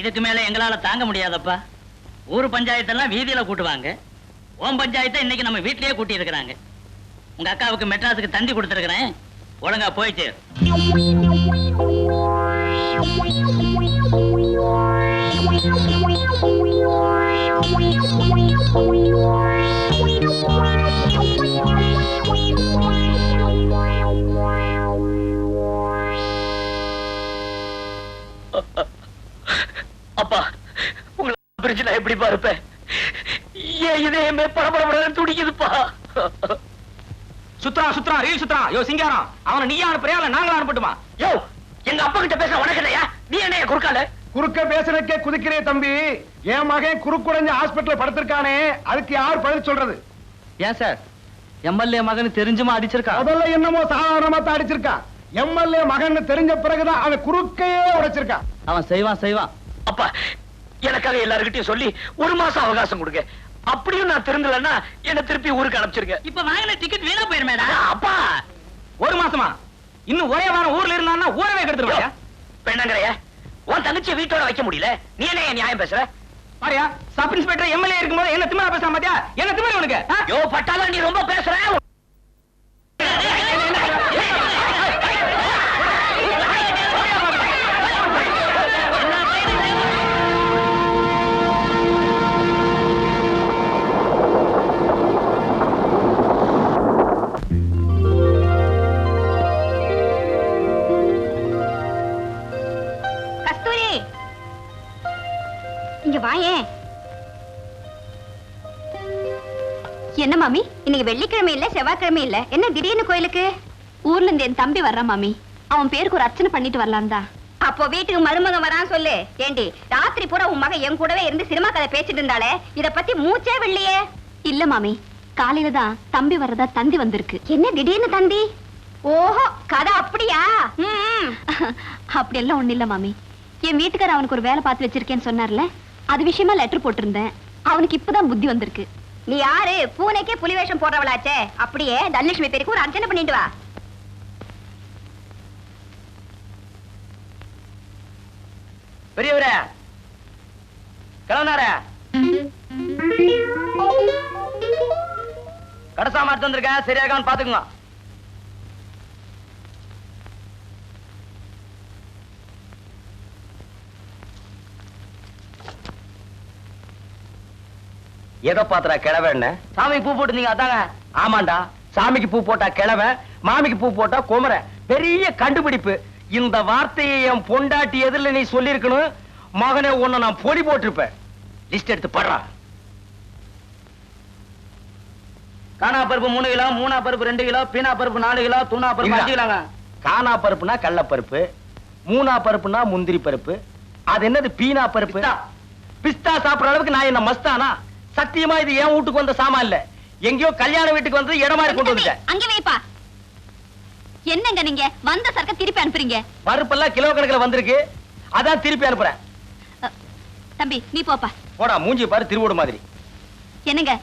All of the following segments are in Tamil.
இதுக்கு மேல எங்களால தாங்க முடியாதப்பா. ஊர் பஞ்சாயத்தெல்லாம் வீதியில கூட்டுவாங்க. ஓம் பஞ்சாயத்தை இன்னைக்கு நம்ம வீட்லயே கூட்டி இருக்கிறாங்க உங்க அக்காவுக்கு மெட்ராஸுக்கு தந்தி கொடுத்துருக்கிறேன். ஒழுங்கா போயிட்டு அப்பா உங்களை பிரிச்சு நான் எப்படிப்பா இருப்பேன் ஏன் இதயமே படபடபடன்னு துடிக்குதுப்பா. சுத்ரா சுத்ரா ரீல் சுத்ரா. யோ சிங்காரம் அவனை நீயா அனுப்புறியா இல்ல நாங்களா அனுப்பட்டுமா? யோ எங்க அப்பா கிட்ட பேச உனக்கு இல்லையா நீ என்ன குறுக்கால? குறுக்க பேசுறதுக்கே குதிக்கிறே தம்பி. என் மகன் குறுக்குடைஞ்ச ஹாஸ்பிடல்ல படுத்திருக்கானே. அதுக்கு யார் பதில் சொல்றது? ஏன் சார்? எம்எல்ஏ மகன் தெரிஞ்சுமா அடிச்சிருக்கா? முதல்ல என்னமோ சாதாரணமா தான் அடிச்சிருக்கான் எம்எல்ஏ மகன் தெரிஞ்ச பிறகுதான் அவன் குறுக்கையே உடைச்சிருக்கான் அவன் செய்வான் செய்வான். அப்பா எனக்காக எல்லாருக்கிட்டையும் சொல்லி ஒரு மாசம் அவகாசம் கொடுங்க. அப்படியும் நான் திருந்தலன்னா என்ன திருப்பி ஊருக்கு அனுப்பிச்சிருங்க. இப்ப வாங்கின டிக்கெட் வீணா போயிருமேடா அப்பா! ஒரு மாசமா? இன்னும் ஒரே வாரம் ஊர்ல இருந்தான்னா ஊரவே கெடுத்துருவாயா பெண்ணங்கரைய உன் தங்கச்சியை வீட்டோட வைக்க முடியல. நீ என்ன என் நியாயம் பேசுற? பாரியா சப் இன்ஸ்பெக்டர் எம்எல்ஏ இருக்கும்போது என்ன திமிரா பேசாம பாத்தியா? என்ன திமிர உனக்கு? யோ பட்டாளம் நீ ரொம்ப பேசுற. என்ன மாமி? இன்னைக்கு வெள்ளிக்கிழமை இல்ல செவ்வாய்க்கிழமை இல்ல. என்ன திடீர்னு கோயிலுக்கு? ஊர்ல இருந்து என் தம்பி வர்றான் மாமி. அவன் பேருக்கு ஒரு அர்ச்சனை பண்ணிட்டு வரலாம் தான். அப்போ வீட்டுக்கு மருமகன் வரான் சொல்லு. ஏண்டி ராத்திரி பூரா உன் மகன் என் கூடவே இருந்து சினிமா கதை பேசிட்டு இருந்தாலே இத பத்தி மூச்சே வெள்ளியே இல்ல மாமி காலையில தான் தம்பி வர்றதா தந்தி வந்திருக்கு. என்ன திடீர்னு தந்தி? ஓஹோ கதை அப்படியா? அப்படி எல்லாம் ஒண்ணு இல்ல மாமி. என் வீட்டுக்கார அவனுக்கு ஒரு வேலை பார்த்து வச்சிருக்கேன்னு சொன்னார்ல. அது விஷயமா லெட்டர் போட்டிருந்தேன். அவனுக்கு இப்பதான் புத்தி வந்திருக்கு. நீ யாரு? பூனைக்கே புலி வேஷம் போடுறவளாச்சே. அப்படியே தனலட்சுமி பேருக்கு ஒரு அர்ச்சனை பண்ணிட்டு வா. பெரியவர கிளம்புனாரே கடைசா மாட்டு வந்திருக்கேன் சரியா இருக்கான்னு பாத்துக்குங்க எதை பாத்துறா கிழவன்னு? சாமிக்கு பூ போட்டுருந்தீங்க அதாங்க. ஆமாண்டா. சாமிக்கு பூ போட்டா கிழவ மாமிக்கு பூ போட்டா குமர. பெரிய கண்டுபிடிப்பு. இந்த வார்த்தையை என் பொண்டாட்டி எதிரில நீ சொல்லியிருக்கணும். மகனே உன்னை நான் பொடி போட்டிருப்பேன். லிஸ்ட் எடுத்து படுறா. காணா பருப்பு மூணு கிலோ மூணா பருப்பு ரெண்டு கிலோ பீனா பருப்பு நாலு கிலோ தூணா பருப்பு அஞ்சு கிலோங்க. காணா பருப்புனா கடலப்பருப்பு மூணா பருப்புனா முந்திரி பருப்பு. அது என்னது பீனா பருப்பு? பிஸ்தா சாப்பிடுற அளவுக்கு நான் என்ன மஸ்தானா? சத்தியமா இது என் வீட்டுக்கு வந்த சாமான் இல்ல. எங்கேயோ கல்யாண வீட்டுக்கு வந்து இடம் கொண்டு வந்துட்டேன். அங்க வைப்பா. என்னங்க நீங்க? வந்த சரக்க திருப்பி அனுப்புறீங்க. பருப்பெல்லாம் கிலோ கணக்குல வந்திருக்கு. அதான் திருப்பி அனுப்புறேன். தம்பி நீ போப்பா. போடா மூஞ்சி பாரு திருவோடு மாதிரி. என்னங்க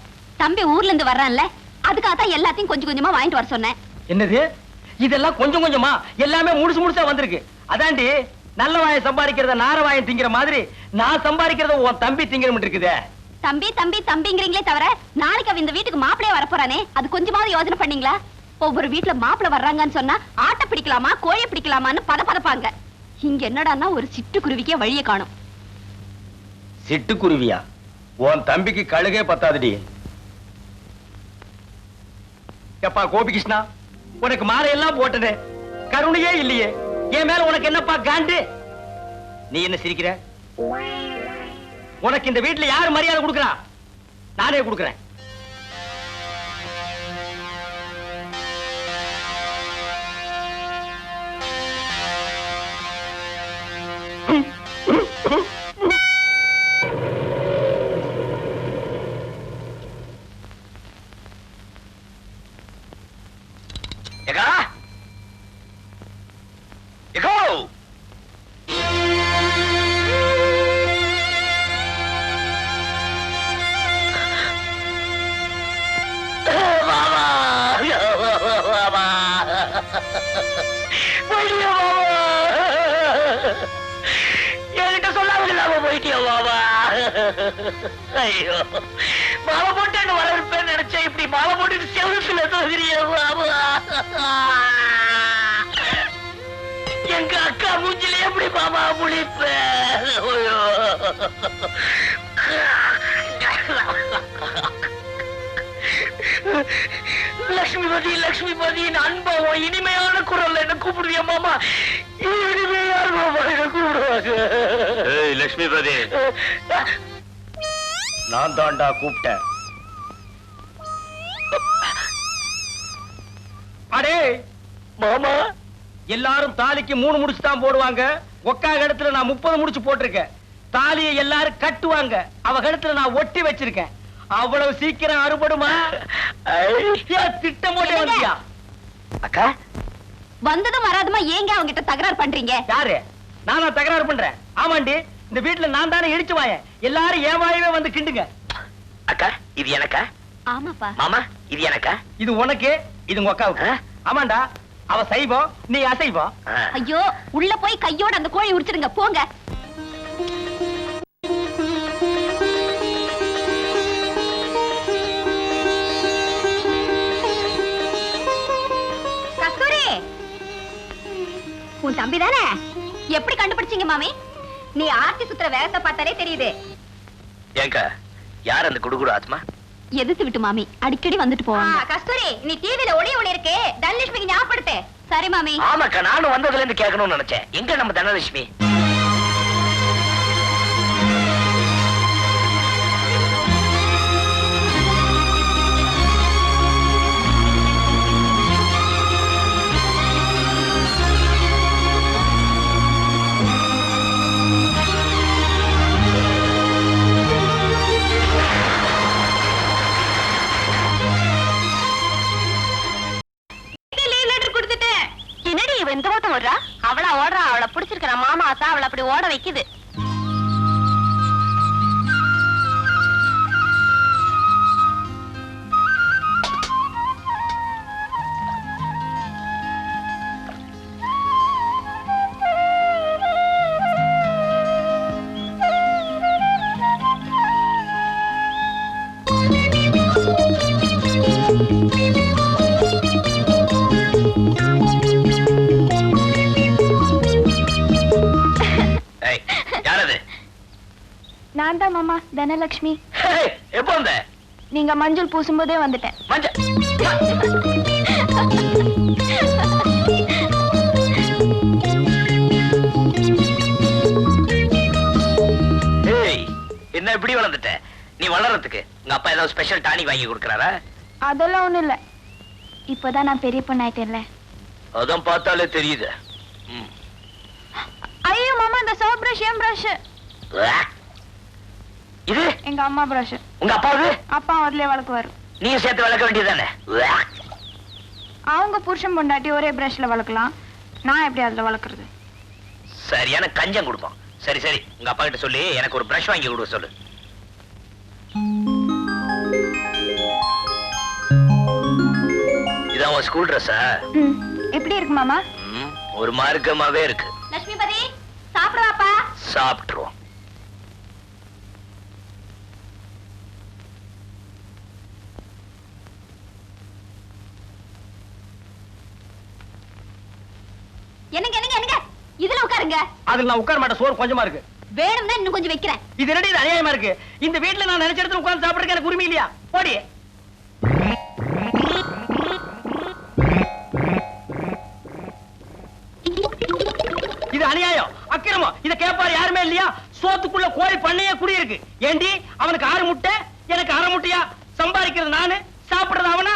தம்பி ஊர்ல இருந்து வர்றான்ல அதுக்காக தான் எல்லாத்தையும் கொஞ்சம் கொஞ்சமா வாங்கிட்டு வர சொன்னேன். என்னது? இதெல்லாம் கொஞ்சம் கொஞ்சமா? எல்லாமே முழுசு முழுசா வந்திருக்கு. அதாண்டி நல்ல வாயை சம்பாதிக்கிறத நார வாயை திங்கிற மாதிரி நான் சம்பாதிக்கிறத உன் தம்பி திங்கிற இருக்குதே. தம்பி தம்பி தம்பிங்கிறீங்களே தவிர நாளைக்கு அவன் இந்த வீட்டுக்கு மாப்பிளைய வரப்போறானே? அது கொஞ்சமாவது யோசனை பண்ணீங்களா? ஒவ்வொரு வீட்டுல மாப்பிளை வர்றாங்கன்னு சொன்னா ஆட்டை பிடிக்கலாமா கோழி பிடிக்கலாமான்னு பத பதப்பாங்க இங்க என்னடான்னா ஒரு சிட்டுக்குருவிக்கே வழியை காணும். சிட்டுக்குருவியா? உன் தம்பிக்கு கழுகே பத்தாதுடி. எப்பா கோபிகிருஷ்ணா உனக்கு மாலையெல்லாம் போட்டது கருணையே இல்லையே. என் மேல உனக்கு என்னப்பா காண்டு? நீ என்ன சிரிக்கிற? உனக்கு இந்த வீட்டுல யாரு மரியாதை கொடுக்கறா? நானே கொடுக்கறேன். வெளிய ஐயோ. மாலை போட்டு என்ன நினைச்சேன் இப்படி மாலை போட்டு செவத்துல தோகிறிய மாமா எங்க அக்கா மூஞ்சில எப்படி பாபா முழிப்ப? ஐயோ. லக்ஷ்மிபதி லக்ஷ்மிபதி அன்பா உன் இனிமையான குரல்ல என்ன கூப்பிடுவியா மாமா? இனிமையான மாமா என்ன கூப்பிடுவாங்க? லட்சுமிபதி நான் தாண்டா கூப்பிட்டேன். அடே மாமா எல்லாரும் தாலிக்கு மூணு முடிச்சு தான் போடுவாங்க. ஒக்கா கழுத்துல நான் முப்பது முடிச்சு போட்டிருக்கேன். தாலியை எல்லாரும் கட்டுவாங்க. அவ கழுத்துல நான் ஒட்டி வச்சிருக்கேன். அவ்வளவு சீக்கிரம் அறுபடுமா? திட்டம் போட்டே வந்தியா? அக்கா வந்ததும் வராதுமா? ஏங்க அவங்க கிட்ட தகராறு பண்றீங்க? யாரு? நானா தகராறு பண்றேன். ஆமாண்டி இந்த வீட்டுல நான் தானே இடிச்சு வாயேன். எல்லாரும் என் வாயவே வந்து கிண்டுங்க. அக்கா இது எனக்கா? ஆமாப்பா. மாமா இது எனக்கா? இது உனக்கு இது உங்க அக்காவுக்கு? ஆமாண்டா அவ சைவம் நீ அசைவம். ஐயோ உள்ள போய் கையோட அந்த கோழி உரிச்சிடுங்க. போங்க. உன் தம்பி தானே? எப்படி கண்டுபிடிச்சீங்க மாமி? நீ ஆர்த்தி சுத்துற வேகத்தை பார்த்தாலே தெரியுது. ஏங்கா யார் அந்த குடுகுடு ஆத்மா? எதிர்த்து விட்டு மாமி அடிக்கடி வந்துட்டு போவாங்க. கஸ்தூரி நீ டிவில ஒளி ஒளி இருக்கு தனலட்சுமிக்கு ஞாபகப்படுத்து. சரி மாமி. ஆமாக்கா நானும் வந்ததுல இருந்து கேட்கணும்னு நினைச்சேன். எங்க நம்ம தனலட்சுமி? ஓடுறா? அவளா ஓடுறா? அவளை பிடிச்சிருக்கிற மாமா அவளை அப்படி ஓட வைக்குது. தனலட்சுமி எப்போ வந்த? நீங்க மஞ்சள் பூசும்போதே வந்துட்டேன். என்ன இப்படி வளர்ந்துட்ட? நீ வளர்றதுக்கு உங்க அப்பா ஏதாவது ஸ்பெஷல் டானி வாங்கி கொடுக்கறாரா? அதெல்லாம் ஒண்ணும் இல்ல. இப்பதான் நான் பெரிய பொண்ணாயிட்டேன்ல. அதான் பார்த்தாலே தெரியுது. ஐயோ மாமா இந்த சோப் பிரஷ் ஏன் பிரஷ். இது? எங்க அம்மா பிரஷ் உங்க அப்பாவுது அப்பா அதுலயே வளர்க்குவாரு. நீயும் சேர்த்து வளர்க்க வேண்டியதுதானே? உவா. அவங்க புருஷன் பொண்டாட்டி ஒரே பிரஷ்ல வளர்க்கலாம். நான் எப்படி அதுல வளர்க்கறது? சரியான கஞ்சம் கொடுப்போம் சரி சரி. உங்க அப்பா கிட்ட சொல்லி எனக்கு ஒரு பிரஷ் வாங்கி கொடுக்க சொல்லு. இதான் உன் ஸ்கூல் ட்ரெஸ்ஸா ம், எப்படி இருக்கு மாமா? ஒரு மார்க்கமாவே இருக்கு. லட்சுமிபதி சாப்பிடுவாப்பா? சாப்பிட்டுருவோம் என்னங்க என்னங்க என்னங்க இதுல உட்காருங்க அதுல நான் உட்கார மாட்டேன் சோறு கொஞ்சமா இருக்கு. வேணும்னா இன்னும் கொஞ்சம் வைக்கிறேன். இது இது அநியாயமா இருக்கு? இந்த வீட்டுல நான் நினைச்ச இடத்துல உட்கார்ந்து சாப்பிடுறதுக்கு எனக்கு உரிமை இல்லையா? போடி. இது அநியாயம். அக்கிரமம். இத கேட்பாரு யாருமே இல்லையா? சோத்துக்குள்ள கோழி பண்ணையே குடி இருக்கு ஏண்டி? அவனுக்கு ஆறு முட்டை எனக்கு அரை முட்டையா? சம்பாதிக்கிறது நானு சாப்பிடுறது அவனா?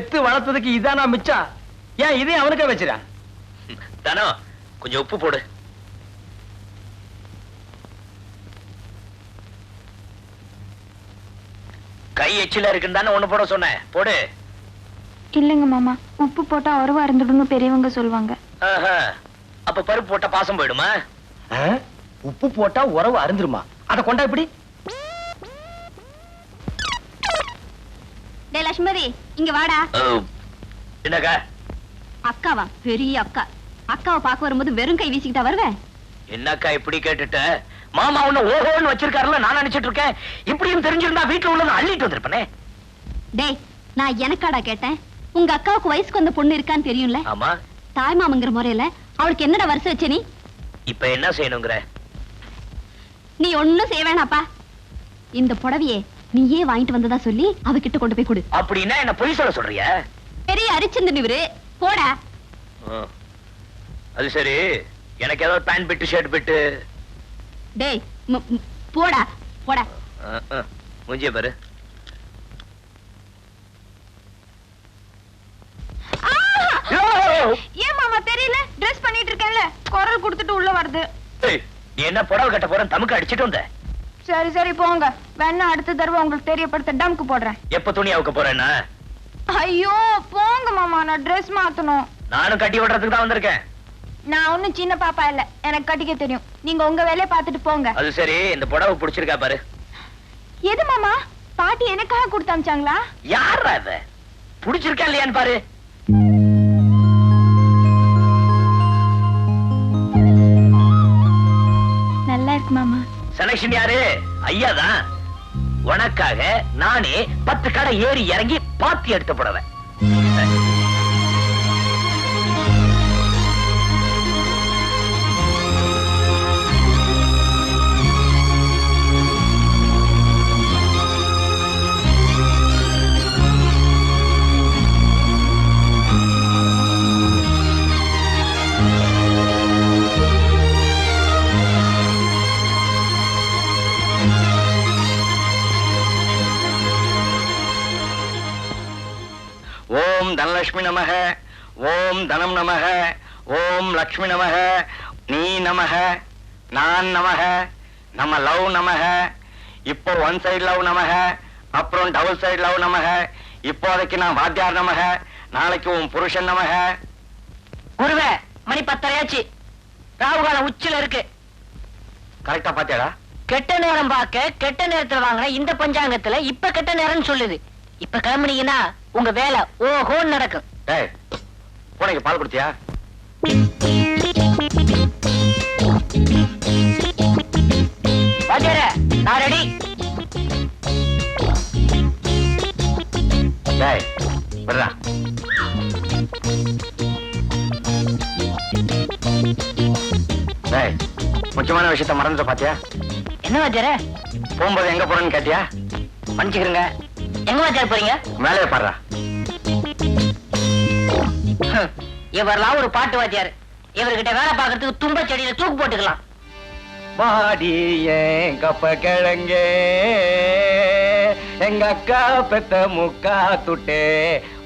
பெத்து வளர்த்ததுக்கு இதானா மிச்சம் ஏன் இதையும் அவனுக்கே வச்சிடா தானோ கொஞ்சம் உப்பு போடு. கை எச்சில இருக்குன்னு தானே ஒண்ணு போட சொன்னேன். போடு. இல்லைங்க மாமா உப்பு போட்டா உறவா இருந்துடும்னு பெரியவங்க சொல்லுவாங்க. ஆஹா. அப்ப பருப்பு போட்டா பாசம் போயிடுமா? உப்பு போட்டா உறவு அருந்துருமா? அத கொண்டா இப்படி? லட்சுமதி இங்க வாடா. என்னக்கா? அக்காவா? பெரிய அக்கா. அக்காவை பார்க்க வரும்போது வெறும் கை வீசிக்கிட்டா வருவேன் என்னக்கா இப்படி கேட்டுட்ட? மாமா உன்ன ஓஹோன்னு வச்சிருக்காருல நான் நினைச்சிட்டு இருக்கேன். இப்படியும் தெரிஞ்சிருந்தா வீட்டுல உள்ளதை அள்ளிட்டு வந்திருப்பனே. டேய் நான் எனக்காடா கேட்டேன்? உங்க அக்காவுக்கு வயசுக்கு வந்த பொண்ணு இருக்கான்னு தெரியும்ல? ஆமா. தாய் மாமங்கிற முறையில அவளுக்கு என்னடா வருஷம் வச்ச நீ? இப்ப என்ன செய்யணுங்கிற? நீ ஒண்ணும் செய்ய வேணாப்பா. இந்த புடவையே நீயே வாங்கிட்டு வந்ததா சொல்லி அவகிட்ட கொண்டு போய் கொடு. அப்படின்னா என்ன பொய் சொல்ல சொல்றிய? பெரிய அரிச்சந்திரன் இவரு. போடா. அது சரி. எனக்கு ஏதாவது பேண்ட் பிட்டு ஷர்ட் பிட்டு. டேய் போடா போடா. மூஞ்சிய பாரு. ஏன் மாமா தெரியல? ட்ரெஸ் பண்ணிட்டு இருக்கேன்ல. குரல் கொடுத்துட்டு உள்ள வருது. நீ என்ன புடவை கட்ட போறேன் தமுக்கு அடிச்சிட்டு வந்த? சரி சரி போங்க. வேணா அடுத்த தடவை உங்களுக்கு தெரியப்படுத்த டம்க்கு போடுறேன். எப்ப துணி அவுக்க போறேன்னா? ஐயோ போங்க மாமா நான் ட்ரெஸ் மாத்தணும். நானும் கட்டி விடுறதுக்கு தான் வந்திருக்கேன். நான் ஒண்ணும் சின்ன பாப்பா இல்ல. எனக்கு கட்டிக்க தெரியும். நீங்க உங்க வேலையை பார்த்துட்டு போங்க. அது சரி இந்த புடவை பிடிச்சிருக்கா பாரு. எது மாமா? பாட்டி எனக்காக கொடுத்து அமிச்சாங்களா? யாரா இவ? பிடிச்சிருக்கா இல்லையான்னு பாரு. செலக்ஷன் யாரு? ஐயா தான் உனக்காக நானே பத்து கடை ஏறி இறங்கி பாத்தி எடுத்து புடவை ஓம் தனலட்சுமி நமக. ஓம் தனம் நமக. ஓம் லக்ஷ்மி நமக. நீ நமக. நான் நமக. நம்ம லவ் நமக. இப்போ ஒன் சைடு லவ் நமக. அப்புறம் டபுள் சைடு லவ் நமக. இப்போதைக்கு நான் வாத்தியார் நமக. நாளைக்கு உன் புருஷன் நமக. குருவே மணி பத்தரையாச்சு. ராகுகாலம் உச்சில இருக்கு. கரெக்டா பாத்தியாடா? கெட்ட நேரம் பார்க்க கெட்ட நேரத்துல வாங்கின இந்த பஞ்சாங்கத்துல இப்ப கெட்ட நேரம்னு சொல்லுது. இப்ப கிளம்புனீங்கன்னா உங்க வேலை ஓஹோன்னு நடக்கும். டேய் பூனைக்கு பால் கொடுத்தியா? வாத்தியாரே நான் ரெடி டேய் விடுறா டேய் முக்கியமான விஷயத்த மறந்துட்ட பாத்தியா? என்ன வாத்தியாரே? போகும்போது எங்க போறேன்னு கேட்டியா? மன்னிச்சுக்கிறேங்க எங்க வாத்தியார் போறீங்க? மேலே பாடுறா. இவரெல்லாம் ஒரு பாட்டு வாத்தியார் இவர்கிட்ட வேலை பார்க்கறதுக்கு தும்ப செடியில தூக்கு போட்டுக்கலாம். மாடி ஏன் கப்ப கிழங்கே? எங்க அக்கா பெத்த முக்கா துட்டே.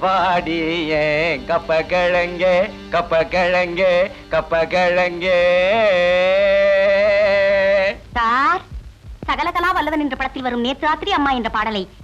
வாடி ஏன் கப்ப கிழங்கே? கப்ப கிழங்கே கப்ப கிழங்கே. சார் சகலகலா வல்லவன் என்ற படத்தில் வரும் நேற்று ராத்திரி அம்மா என்ற பாடலை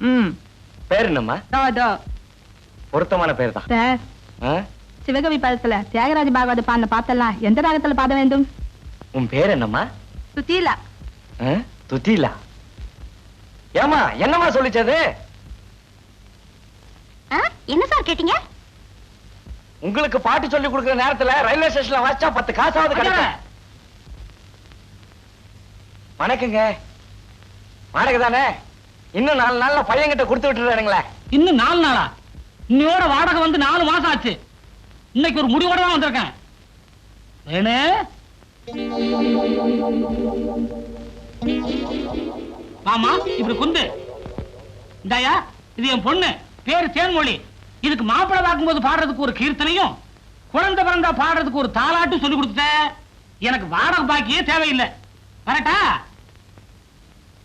ம். பேர் என்னம்மா? தோ பொருத்தமான பேர் தான். சார் சிவகவி பதத்துல தியாகராஜ பாகவத பாடின பாத்தெல்லாம் எந்த ராகத்துல பாட வேண்டும்? உன் பேர் என்னம்மா? சுத்தீலா. ஆ? துத்திலா ஏமா என்னம்மா சொல்லிச்சது? என்ன சார் கேட்டீங்க? உங்களுக்கு பாட்டு சொல்லி கொடுக்குற நேரத்துல ரயில்வே ஸ்டேஷன்ல வாச்சா பத்து காசாவது கிடைக்கும். வணக்கங்க. வாடகை தானே? இன்னும் நாலு நாள்ல பையன்கிட்ட கொடுத்து விட்டுறானுங்களே. இன்னும் நாலு நாளா? இன்னையோட வாடகை வந்து நாலு மாசம் ஆச்சு. இன்னைக்கு ஒரு முடிவோட தான் வந்திருக்கேன். வேணு? மாமா இப்படி குந்து. இந்தாயா இது என் பொண்ணு. பேரு தேன்மொழி. இதுக்கு மாப்பிள்ளை பார்க்கும்போது பாடுறதுக்கு ஒரு கீர்த்தனையும் குழந்தை பிறந்தா பாடுறதுக்கு ஒரு தாலாட்டும் சொல்லி கொடுத்துட்ட. எனக்கு வாடகை பாக்கியே தேவையில்லை. வரட்டா?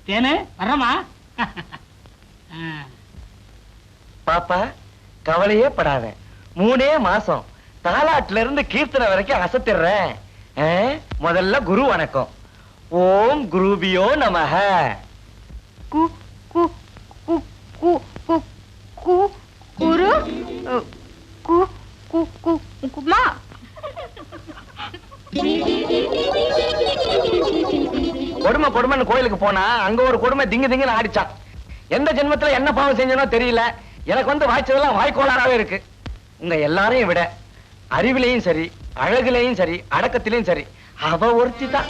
தேனு வர்றமா பாப்பா கவலையே படாத. மூணே மாசம். தாலாட்டுல இருந்து கீர்த்தனை வரைக்கும் அசத்திடுறேன். முதல்ல குரு வணக்கம். ஓம் குருபியோ நமஹ. கு கு கு கு கு கு கோயிலுக்கு போனா அங்க ஒரு கொடுமை திங்கு திங்குன்னு ஆடிச்சான் எந்த ஜென்மத்துல என்ன பாவம் செஞ்சனோ தெரியல. எனக்கு வந்து வாய்ச்சதெல்லாம் வாய்க்கோளாராவே இருக்கு. உங்க எல்லாரையும் விட அறிவிலையும் சரி அழகுலையும் சரி அடக்கத்திலையும் சரி அவ ஒருத்தி தான்